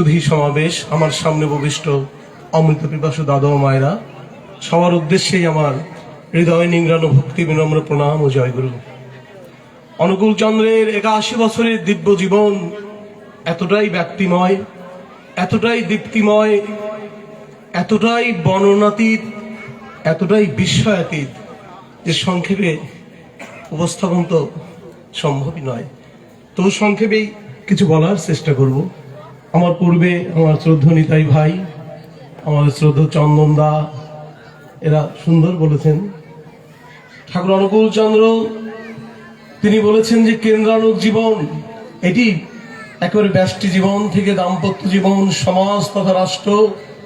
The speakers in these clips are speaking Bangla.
সুধী সমাবেশ আমার সামনে উপবিষ্ট অমৃত পিপাসু দাদা মায়েরা। সবার উদ্দেশ্যেই আমার হৃদয় নিংড়ানো ভক্তি বিনম্র প্রণাম ও জয়গুরু অনুকূল চন্দ্রের একাশি বছরের দিব্য জীবন এতটাই ব্যক্তিময়, এতটাই দীপ্তিময়, এতটাই বর্ণনাতীত, এতটাই বিস্ময়াতীত যে সংক্ষেপে উপস্থাপন তো সম্ভবই নয়। তবু সংক্ষেপেই কিছু বলার চেষ্টা করব। আমার পূর্বে আমার শ্রদ্ধ নিতাই ভাই, আমাদের শ্রদ্ধ চন্দন দা, এরা সুন্দর বলেছেন। ঠাকুর অনুকূল চন্দ্র, তিনি বলেছেন যে কেন্দ্রানুক জীবন, এটি একেবারে ব্যষ্টি জীবন থেকে দাম্পত্য জীবন, সমাজ তথা রাষ্ট্র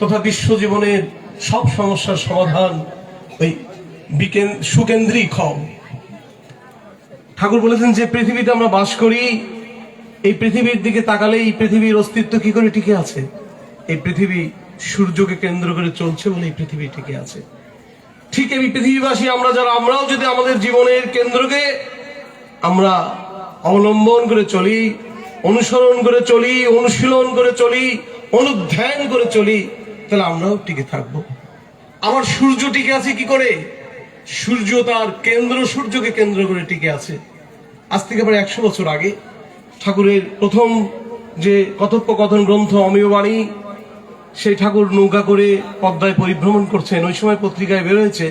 তথা বিশ্ব জীবনের সব সমস্যার সমাধান ওই সুকেন্দ্রিক হও। ঠাকুর বলেছেন যে পৃথিবীতে আমরা বাস করি এই পৃথিবীর দিকে তাকালে এই পৃথিবীর অস্তিত্ব কি করে টিকে আছে? এই পৃথিবী সূর্যকে কেন্দ্র করে চলছে বলে এই পৃথিবী টিকে আছে। ঠিক এই পৃথিবীবাসী আমরা যারা, আমরাও যদি আমাদের জীবনের কেন্দ্রকে আমরা অবলম্বন করে চলি, অনুসরণ করে চলি, অনুশীলন করে চলি, অনুধ্যান করে চলি, তাহলে আমরাও টিকে থাকব। আমার সূর্য টিকে আছে কি করে? সূর্য তার কেন্দ্র, সূর্যকে কেন্দ্র করে টিকে আছে। আজ থেকে প্রায় একশো বছর আগে ঠাকুরের প্রথম যে কথোপকথন গ্রন্থ অমীয়বাণী সেই ঠাকুর নৌকা করে পদ্মায় পরিভ্রমণ করছেন। ওই সময় পত্রিকায় বেরোয়েছে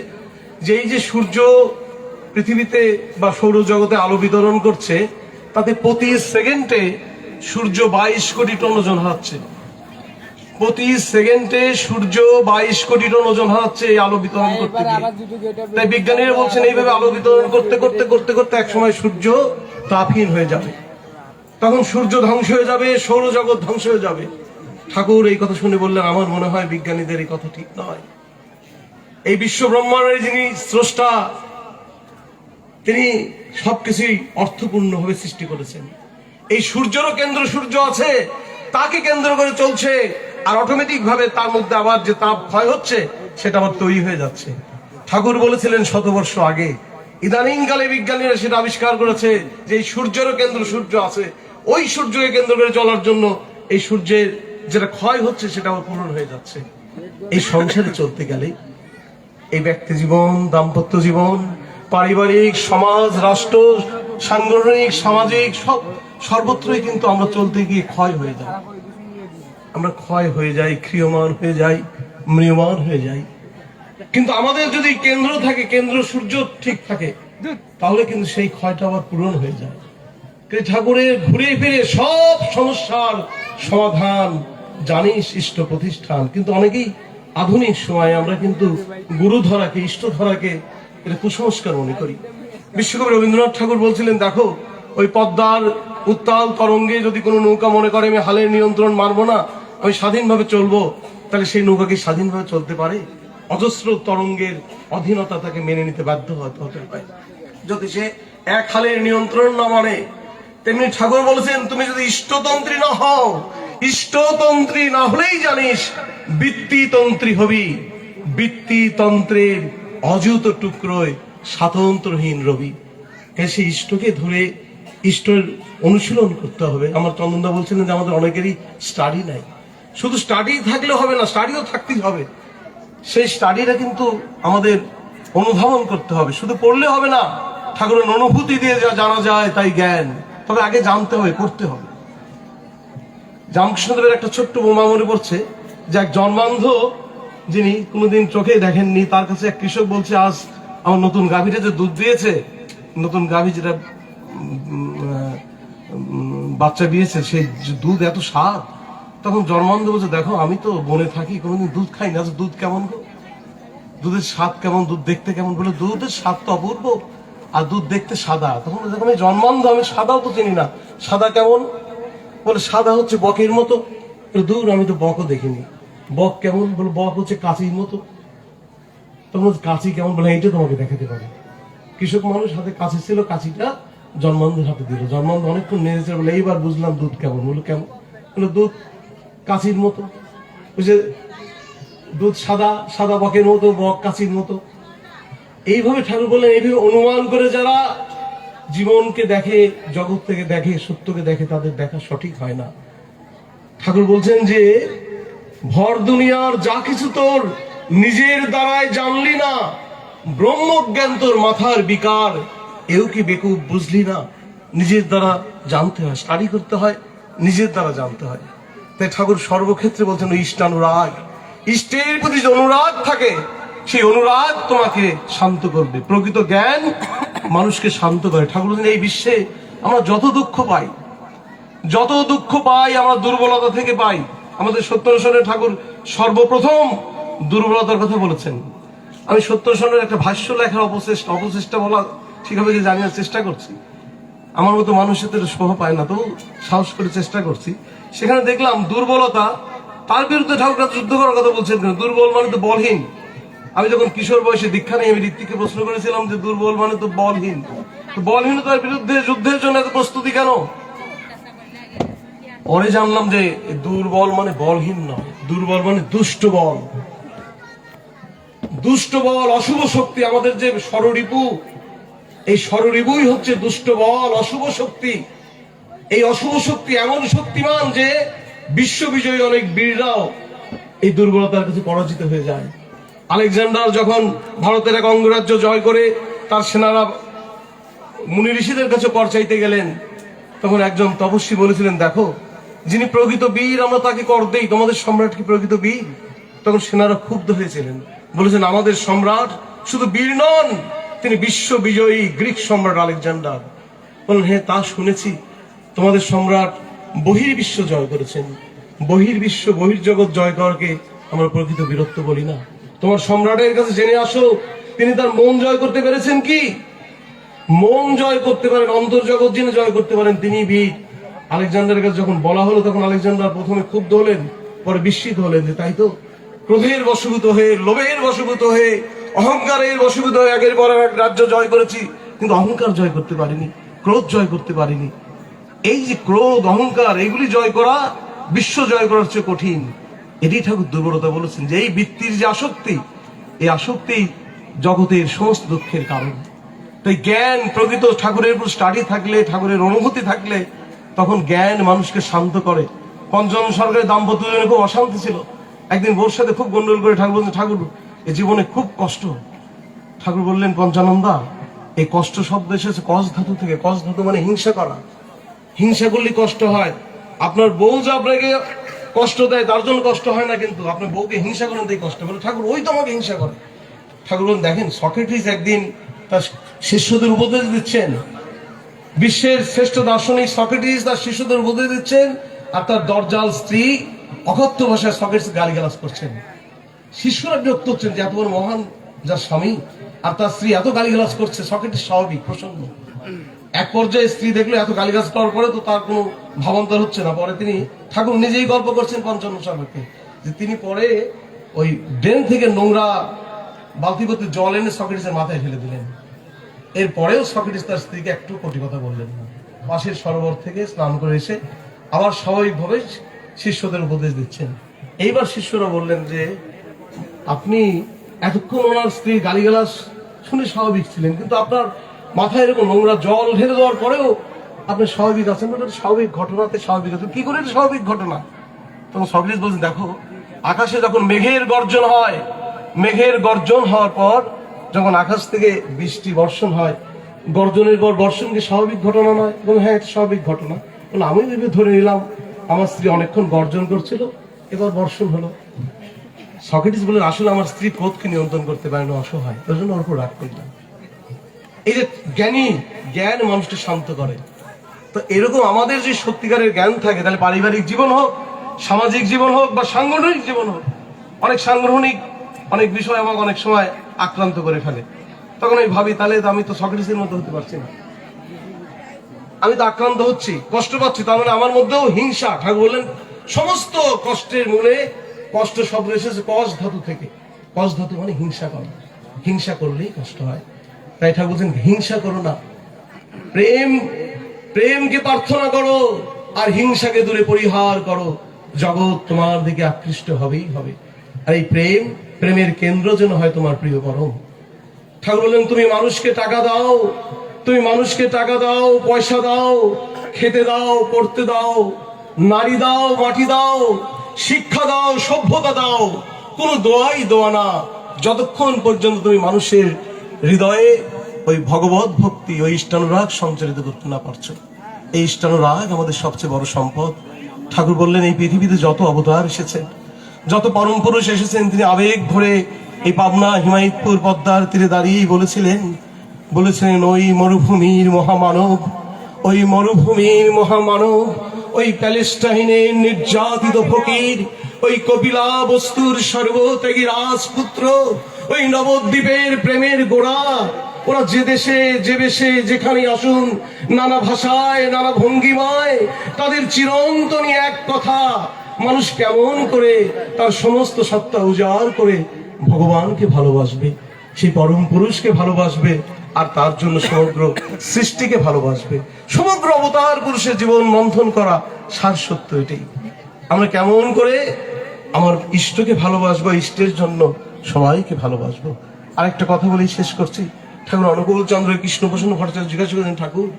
যে এই যে সূর্য পৃথিবীতে বা সৌরজগতে আলো বিতরণ করছে তাতে প্রতি সেকেন্ডে সূর্য বাইশ কোটি টন ওজন হারাচ্ছে। প্রতি সেকেন্ডে সূর্য বাইশ কোটি টন ওজন হারাচ্ছে এই আলো বিতরণ করতে গিয়ে। তাই বিজ্ঞানীরা বলছেন এইভাবে আলো বিতরণ করতে করতে করতে করতে একসময় সূর্য তাপহীন হয়ে যাবে। তখন সূর্য ধ্বংস হয়ে যাবে, সৌরজগৎ ধ্বংস হয়ে যাবে। ঠাকুর এই কথা শুনে বললেন, আমার মনে হয় বিজ্ঞানীদের এই কথা ঠিক নয়। এই বিশ্ব ব্রহ্মাণ্ডের যিনি স্রষ্টা, তিনি সবকিছুই অর্থপূর্ণভাবে সৃষ্টি করেছেন। এই সূর্যেরও কেন্দ্র সূর্য আছে, তাকে কেন্দ্র করে চলছে, আর অটোমেটিক ভাবে তার মধ্যে আবার যে তাপ ক্ষয় হচ্ছে, সেটা আবার তৈরি হয়ে যাচ্ছে। ঠাকুর বলেছিলেন শতবর্ষ আগে, ইদানিংকালে বিজ্ঞানীরা সেটা আবিষ্কার করেছে যে এই সূর্যেরও কেন্দ্র সূর্য আছে ওই সূর্যকে কেন্দ্র করে চলার জন্য এই সূর্যের যেটা ক্ষয় হচ্ছে সেটা আবার পূরণ হয়ে যাচ্ছে। এই সংসারে চলতে গেলে এই ব্যক্তি জীবন, দাম্পত্য জীবন, পারিবারিক, সমাজ, রাষ্ট্র, সাংগঠনিক, সামাজিক, সব সর্বত্রই কিন্তু আমরা চলতে গিয়ে ক্ষয় হয়ে যাই। আমরা ক্ষয় হয়ে যাই, ক্রিয়মান হয়ে যাই ম্রিয়মান হয়ে যাই। কিন্তু আমাদের যদি কেন্দ্র থাকে, কেন্দ্র সূর্য ঠিক থাকে, তাহলে কিন্তু সেই ক্ষয়টা আবার পূরণ হয়ে যায়। ঠাকুরের ঘুরে ফিরে সব সমস্যার সমাধান জানিস ইষ্ট প্রতিষ্ঠান। কিন্তু অনেকেই আধুনিক সময়ে আমরা কিন্তু গুরু ধরাকে ইষ্ট ধরাকে এটা কুসংস্কার মনে করি। বিশ্বকবি রবীন্দ্রনাথ ঠাকুর বলছিলেন, দেখো, ওই পদ্মার উত্তাল তরঙ্গে যদি কোনো নৌকা মনে করে, আমি হালের নিয়ন্ত্রণ মারবো না, আমি স্বাধীনভাবে চলবো, তাহলে সেই নৌকা কি স্বাধীনভাবে চলতে পারে? অজস্র তরঙ্গের অধীনতা তাকে মেনে নিতে বাধ্য হতে হয়। যদি সে এক হালের নিয়ন্ত্রণ না মানে তেমনি ঠাকুর বলেছেন, তুমি যদি ইষ্টতন্ত্রী না হও, ইষ্টতন্ত্রী না হলেই জানিস, বৃত্তিতন্ত্রী হবি। বৃত্তিতন্ত্রের অযুত টুকরোয় স্বাতন্ত্রহীন রবি। সেই ইষ্টকে ধরে ইষ্টের অনুশীলন করতে হবে। আমার চন্দনদা বলছিলেন যে আমাদের অনেকেরই স্টাডি নাই। শুধু স্টাডি থাকলে হবে না স্টাডিও থাকতেই হবে। সেই স্টাডিটা কিন্তু আমাদের অনুধাবন করতে হবে। শুধু পড়লে হবে না, ঠাকুরের অনুভূতি দিয়ে যা জানা যায় তাই জ্ঞান। তবে আগে জানতে হবে করতে হবে। রামকৃষ্ণদেবের একটা ছোট্ট বোমা মনে পড়ছে যে এক জন্মান্ধ যিনি কোনোদিন চোখে দেখেননি, তার কাছে এক কৃষক বলছে, আজ আমার নতুন গাভীটা যে দুধ দিয়েছে, নতুন গাভী যেটা বাচ্চা দিয়েছে, সেই দুধ এত স্বাদ। তখন জন্মান্ধ বলছে, দেখো, আমি তো বনে থাকি, কোনোদিন দুধ খাই না দুধ কেমন গো? দুধের স্বাদ কেমন, দুধ দেখতে কেমন বলে, দুধের স্বাদ তো অপূর্ব। আর দুধ দেখতে সাদা। তখন দেখো আমি জন্মান্ধ আমি সাদাও তো চিনি না। সাদা কেমন? বলে সাদা হচ্ছে বকের মতো। দূর আমি তো বকও দেখিনি। বক কেমন? বলে, বক হচ্ছে কাঁচির মতো। তখন কাঁচি কেমন? বলে, এইটা তোমাকে দেখাতে পারে। কৃষক মানুষ হাতে কাঁচি ছিল, কাঁচিটা জন্মান্ধের হাতে দিল। জন্মান্ধ অনেকক্ষণ নেড়েছে বলে, এইবার বুঝলাম দুধ কেমন। বলে কেমন? বলে, দুধ কাঁচির মতো। বুঝে দুধ সাদা সাদা বকের মতো, বক কাঁচির মতো। এইভাবে ঠাকুর বললেন, এইভাবে অনুমান করে যারা জীবনকে দেখে, জগৎ থেকে দেখে, সত্যকে দেখে, তাদের দেখা সঠিক হয় না। ঠাকুর বলছেন যে, ভর দুনিয়ার যা কিছু তোর, নিজের দ্বারায় জানলি না। ব্রহ্মজ্ঞান তোর মাথার বিকার, এও কি বেকুব বুঝলি না। নিজের দ্বারা জানতে হয় স্টাডি করতে হয়, নিজের দ্বারা জানতে হয়। তাই ঠাকুর সর্বক্ষেত্রে বলছেন ইষ্টানুরাগ। ইষ্টের প্রতি যে অনুরাগ থাকে সেই অনুরাগ তোমাকে শান্ত করবে। প্রকৃত জ্ঞান মানুষকে শান্ত করে। ঠাকুর এই বিশ্বে আমরা যত দুঃখ পাই, যত দুঃখ পাই আমরা দুর্বলতা থেকে পাই। আমাদের সত্যের ঠাকুর সর্বপ্রথম দুর্বলতার কথা বলেছেন। আমি সত্যের একটা ভাষ্য লেখার অপচেষ্টা অপচেষ্টা বলা ঠিকভাবে যে জানার চেষ্টা করছি। আমার মতো মানুষের তো শোভা পায় না তো সাহস করে চেষ্টা করছি। সেখানে দেখলাম দুর্বলতা তার বিরুদ্ধে ঠাকুর যুদ্ধ করার কথা বলছেন দুর্বল মানে তো বলহীন। আমি যখন কিশোর বয়সে দীক্ষা নিয়ে আমি ঋত্বিককে প্রশ্ন করেছিলাম যে দুর্বল মানে তো বলহীন। তো বলহীনতার বিরুদ্ধে যুদ্ধের জন্য এত প্রস্তুতি কেন? পরে জানলাম যে দুর্বল মানে বলহীন নয়। দুর্বল মানে দুষ্ট বল। দুষ্ট বল অশুভ শক্তি আমাদের যে ষড়রিপু এই ষড়রিপুই হচ্ছে দুষ্ট বল, অশুভ শক্তি। এই অশুভ শক্তি এমন শক্তিমান যে বিশ্ব বিজয়ী অনেক বীররাও এই দুর্বলতার কাছে পরাজিত হয়ে যায়। আলেকজান্ডার যখন ভারতের এক অঙ্গরাজ্য জয় করে, তার সেনারা মুনি ঋষিদের কাছে কর চাইতে গেলেন, তখন একজন তপস্বী বলেছিলেন, দেখো, যিনি প্রকৃত বীর, আমরা তাকে কর দেই। তোমাদের সম্রাট কি প্রকৃত বীর? তখন সেনারা ক্ষুব্ধ হয়েছিলেন। বলেছেন, আমাদের সম্রাট শুধু বীর নন, তিনি বিশ্ব বিজয়ী গ্রিক সম্রাট আলেকজান্ডার। বললেন হ্যাঁ তা শুনেছি। তোমাদের সম্রাট বহির বিশ্ব জয় করেছেন। বহির বিশ্ব বহির্জগৎ জয় করাকে আমরা প্রকৃত বীরত্ব বলি না। তোমার সম্রাটের কাছে জেনে আসো, তিনি তার মন জয় করতে পেরেছেন কি? মন জয় করতে পারেন, অন্তর্জগৎ যিনি জয় করতে পারেন তিনি বীর। আলেকজান্ডারের কাছে যখন বলা হলো, তখন আলেকজান্ডার প্রথমে ক্ষুব্ধ হলেন, পরে বিস্মিত হলেন যে, তাই তো? ক্রোধের বশভূত হয়ে, লোভের বশভূত হয়ে, অহংকারের বশভূত হয়ে আগের পর এক রাজ্য জয় করেছি। কিন্তু অহংকার জয় করতে পারিনি, ক্রোধ জয় করতে পারিনি। এই যে ক্রোধ, অহংকার, এগুলি জয় করা, বিশ্ব জয় করার চেয়ে কঠিন। এটি ঠাকুর দুর্বলতা বলেছেন যে এই বৃত্তির যে আসক্তি, এই আসক্তি জগতের সমস্ত দুঃখের কারণ। তাই জ্ঞান প্রকৃত ঠাকুরের উপর স্টাডি থাকলে, ঠাকুরের অনুভূতি থাকলে, তখন জ্ঞান মানুষকে শান্ত করে। পঞ্চম সরকারের দাম্পত্য জীবনে খুব অশান্তি ছিল। একদিন বোর সাথে খুব গন্ডল করে ঠাকুর বলছেন ঠাকুর, এ জীবনে খুব কষ্ট। ঠাকুর বললেন, পঞ্চানন্দা, এই কষ্ট শব্দ এসেছে কস ধাতু থেকে। কস ধাতু মানে হিংসা করা। হিংসা করলে কষ্ট হয়। আপনার বউ যে আপনাকে কষ্ট দেয়, তার জন্য কষ্ট হয় না কিন্তু। আপনার বউকে হিংসা করেন, তাই কষ্ট বলে ঠাকুর, ওই তো আমাকে হিংসা করে। ঠাকুর দেখেন, সক্রেটিস একদিন তার শিষ্যদের উপদেশ দিচ্ছেন। বিশ্বের শ্রেষ্ঠ দার্শনিক সক্রেটিস তার শিষ্যদের উপদেশ দিচ্ছেন, আর তার দরজাল স্ত্রী অকথ্য ভাষায় সক্রেটিস গালিগালাজ করছেন। শিষ্যরা বিরক্ত হচ্ছেন যে, এত বড় মহান যার স্বামী, আর তার স্ত্রী এত গালিগালাজ করছে, সক্রেটিস স্বাভাবিক, প্রসন্ন। এক পর্যায়ে স্ত্রী দেখল এত গালিগালাজ করার পরে তো তার কোনো ভাবান্তর হচ্ছে না। পরে তিনি ঠাকুর নিজেই গল্প করছেন পঞ্চান্ন সালকে যে তিনি পরে ওই ড্রেন থেকে নোংরা বালতি ভর্তি জল এনে সক্রেটিসের মাথায় ফেলে দিলেন। এরপরেও সক্রেটিস তার স্ত্রীকে একটু কটি কথা বললেন পাশের সরোবর থেকে স্নান করে এসে আবার স্বাভাবিকভাবে শিষ্যদের উপদেশ দিচ্ছেন। এইবার শিষ্যরা বললেন যে, আপনি এতক্ষণ ওনার স্ত্রী গালিগালাজ শুনে স্বাভাবিক ছিলেন, কিন্তু আপনার মাথায় এরকম নোংরা জল ঢেলে দেওয়ার পরেও আপনি স্বাভাবিক আছেন স্বাভাবিক ঘটনাতে স্বাভাবিক আছেন। কি করে স্বাভাবিক ঘটনা? তখন সক্রেটিস বলছেন দেখো আকাশে যখন মেঘের গর্জন হয় মেঘের গর্জন হওয়ার পর যখন আকাশ থেকে বৃষ্টি বর্ষণ হয় গর্জনের পর বর্ষণ কি স্বাভাবিক ঘটনা নয়? বললাম, হ্যাঁ এটা স্বাভাবিক ঘটনা। বললাম, আমি ভেবে ধরে নিলাম আমার স্ত্রী অনেকক্ষণ গর্জন করছিল এবার বর্ষণ হলো। সকেটিস বলেন আসলে আমার স্ত্রী ক্রোধকে নিয়ন্ত্রণ করতে পারে না অসহায়। ওই জন্য উপর রাগ করলাম। এই যে জ্ঞানী, জ্ঞান মানুষকে শান্ত করে। তো এরকম আমাদের যে সত্যিকারের জ্ঞান থাকে, তাহলে পারিবারিক জীবন হোক, সামাজিক জীবন হোক বা সাংগঠনিক জীবন হোক, অনেক সাংগঠনিক অনেক বিষয় আমাকে অনেক সময় আক্রান্ত করে ফেলে। তখন আমি ভাবি, তাহলে তো আমি তো সক্রেটিসের মতো হতে পারছি না। আমি তো আক্রান্ত হচ্ছি, কষ্ট পাচ্ছি, তার মানে আমার মধ্যেও হিংসা। ঠাকুর বললেন, সমস্ত কষ্টের মূলে কষ্ট শব্দ এসেছে কস ধাতু থেকে। কস ধাতু মানে হিংসা করা। হিংসা করলেই কষ্ট হয়। তাই ঠাকুর বলছেন, হিংসা করো না। প্রেম, প্রেমকে প্রার্থনা করো আর হিংসাকে দূরে পরিহার করো। জগৎ তোমার দিকে আকৃষ্ট হবেই হবে। আর এই প্রেম, প্রেমের কেন্দ্র যেন হয় তোমার প্রিয় পরম। ঠাকুর বললেন, তুমি মানুষকে টাকা দাও, তুমি মানুষকে টাকা দাও, পয়সা দাও, খেতে দাও, পড়তে দাও, নারী দাও, মাটি দাও, শিক্ষা দাও, সভ্যতা দাও, কোনো দোয়াই দোয়া না। যতক্ষণ পর্যন্ত তুমি মানুষের হৃদয়ে ওই ভগবত ভক্তি, ওই ইষ্টানুরাগ সঞ্চারিত করতে না পারছ। এই ইষ্টানুরাগ আমাদের সবচেয়ে বড় সম্পদ। ঠাকুর বললেন, এই পৃথিবীতে যত অবতার এসেছেন যত পরম পুরুষ এসেছেন, তিনি আবেগ ভরে এই পাবনা হিমায়তপুর পদ্মার তীরে দাঁড়িয়েই বলেছিলেন বলেছিলেন, ওই মরুভূমির মহামানব, ওই মরুভূমির মহামানব, ওই প্যালেস্টাইনের নির্যাতিত ফকির, ওই কপিলা বস্তুর সর্বত্যাগী রাজপুত্র ওই নবদ্বীপের প্রেমের গোড়া। ওরা যে দেশে, যে বেশে যেখানে আসুন, নানা ভাষায়, নানা ভঙ্গিমায়, তাদের চিরন্তনী এক কথা, মানুষ কেমন করে তার সমস্ত সত্তা উজাড় করে ভগবানকে ভালোবাসবে, সেই পরম পুরুষকে ভালোবাসবে, আর তার জন্য সমগ্র সৃষ্টিকে ভালোবাসবে। সমগ্র অবতার পুরুষের জীবন মন্থন করা সার সত্য এটাই। আমরা কেমন করে আমার ইষ্টকে ভালোবাসবো, ইষ্টের জন্য সবাইকে ভালোবাসবো। আরেকটা কথা বলেই শেষ করছি। ঠাকুর অনুকূল চন্দ্র কৃষ্ণ প্রসন্ন ভট্টাচার্য জিজ্ঞাসা করেন ঠাকুর,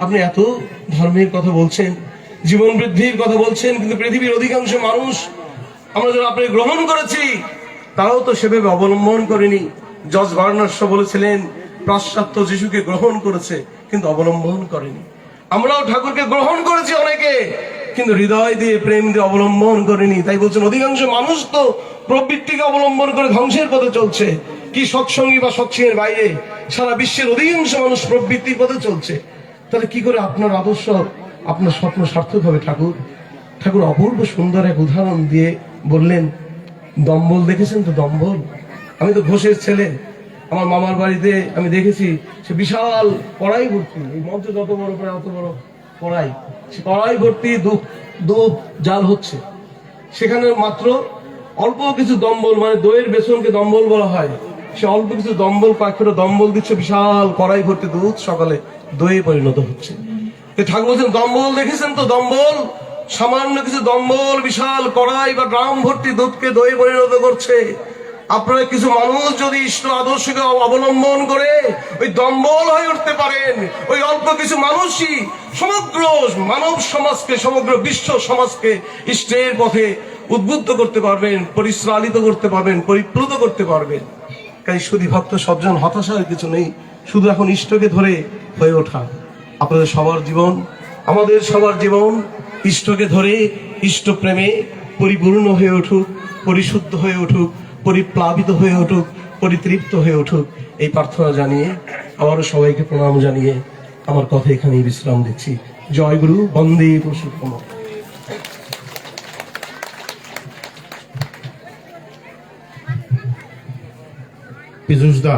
আপনি এত ধর্মের কথা বলছেন, জীবন বৃদ্ধির কথা বলছেন, কিন্তু পৃথিবীর অধিকাংশ মানুষ আমরা যারা আপনি গ্রহণ করেছি, তারাও তো সেভাবে অবলম্বন করেনি। জজ বার্নার্স বলেছিলেন, পাশ্চাত্য যিশুকে গ্রহণ করেছে, কিন্তু অবলম্বন করেনি। আমরাও ঠাকুরকে গ্রহণ করেছি অনেকে। কিন্তু হৃদয় দিয়ে প্রেম দিয়ে অবলম্বন করেনি। তাই বলছেন, অধিকাংশ মানুষ তো প্রবৃত্তিকে অবলম্বন করে ধ্বংসের পথে চলছে। কি সৎসঙ্গী বা সৎসঙ্গের বাইরে? সারা বিশ্বের অধিকাংশ মানুষ প্রবৃত্তির পথে চলছে। তাহলে কি করে আপনার আদর্শ, আপনার স্বপ্ন সার্থক হবে ঠাকুর? ঠাকুর অপূর্ব সুন্দর এক উদাহরণ দিয়ে বললেন, দম্বল দেখেছেন তো দম্বল? আমি তো ঘোষের ছেলে। আমার মামার বাড়িতে আমি দেখেছি, সে বিশাল কড়াই ভর্তি। এই মঞ্চ যত বড়, প্রায় অত বড়। কড়াই সে কড়াই ভর্তি দুধ দুধ জাল হচ্ছে। সেখানে মাত্র অল্প কিছু দম্বল মানে দইয়ের বেসনকে দম্বল বলা হয়, সে অল্প কিছু দম্বল কয়েকটা দম্বল দিচ্ছে, বিশাল কড়াই ভর্তি দুধ, সকালে দইয়ে পরিণত হচ্ছে। ঠাকুর বলছেন, দম্বল দেখেছেন তো দম্বল? সামান্য কিছু দম্বল, বিশাল কড়াই বা ড্রাম ভর্তি দুধকে দই পরিণত করছে। আপনারা কিছু মানুষ যদি ইষ্ট আদর্শকে অবলম্বন করে ওই দম্বল হয়ে উঠতে পারেন। ওই অল্প কিছু মানুষই সমগ্র মানব সমাজকে, সমগ্র বিশ্ব সমাজকে ইষ্টের পথে উদ্বুদ্ধ করতে পারবেন, পরিশ্রালিত করতে পারবেন, পরিপ্লুত করতে পারবেন। তাই শুধু ভক্ত সজ্জন হতাশার কিছু নেই, শুধু এখন ইষ্টকে ধরে হয়ে ওঠা। আপনাদের সবার জীবন, আমাদের সবার জীবন ইষ্টকে ধরে ইষ্ট প্রেমে পরিপূর্ণ হয়ে উঠুক, পরিশুদ্ধ হয়ে উঠুক। পরিপ্লাবিত হয়ে উঠুক, পরিতৃপ্ত হয়ে উঠুক, এই প্রার্থনা জানিয়ে আবারও সবাইকে প্রণাম জানিয়ে আমার কথা এখানেই বিশ্রাম দিচ্ছি। জয় গুরু, বন্দে পুরুষোত্তম পীযুষ দা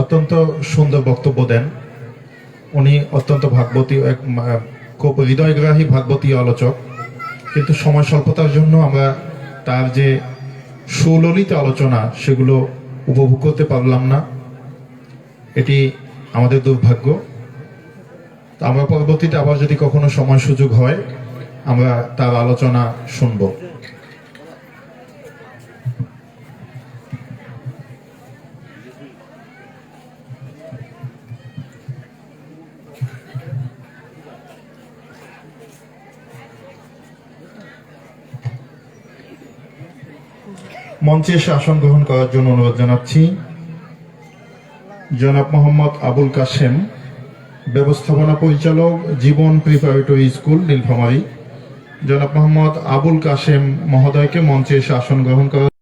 অত্যন্ত সুন্দর বক্তব্য দেন। উনি অত্যন্ত ভাগবতী এক খুব হৃদয়গ্রাহী ভাগবতী আলোচক। কিন্তু সময় স্বল্পতার জন্য আমরা তার যে সুললিত আলোচনা সেগুলো উপভোগ করতে পারলাম না। এটি আমাদের দুর্ভাগ্য। আমরা পরবর্তীতে আবার যদি কখনো সময় সুযোগ হয়, আমরা তার আলোচনা শুনব। মঞ্চে এসে আসন গ্রহণ করার জন্য অনুরোধ জানাচ্ছি। জনাব মোহাম্মদ আবুল কাশেম, ব্যবস্থাপনা পরিচালক, জীবন প্রিপারেটরি স্কুল নীলফামারী। জনাব মোহাম্মদ আবুল কাশেম মহোদয়কে মঞ্চে এসে আসন গ্রহণ করার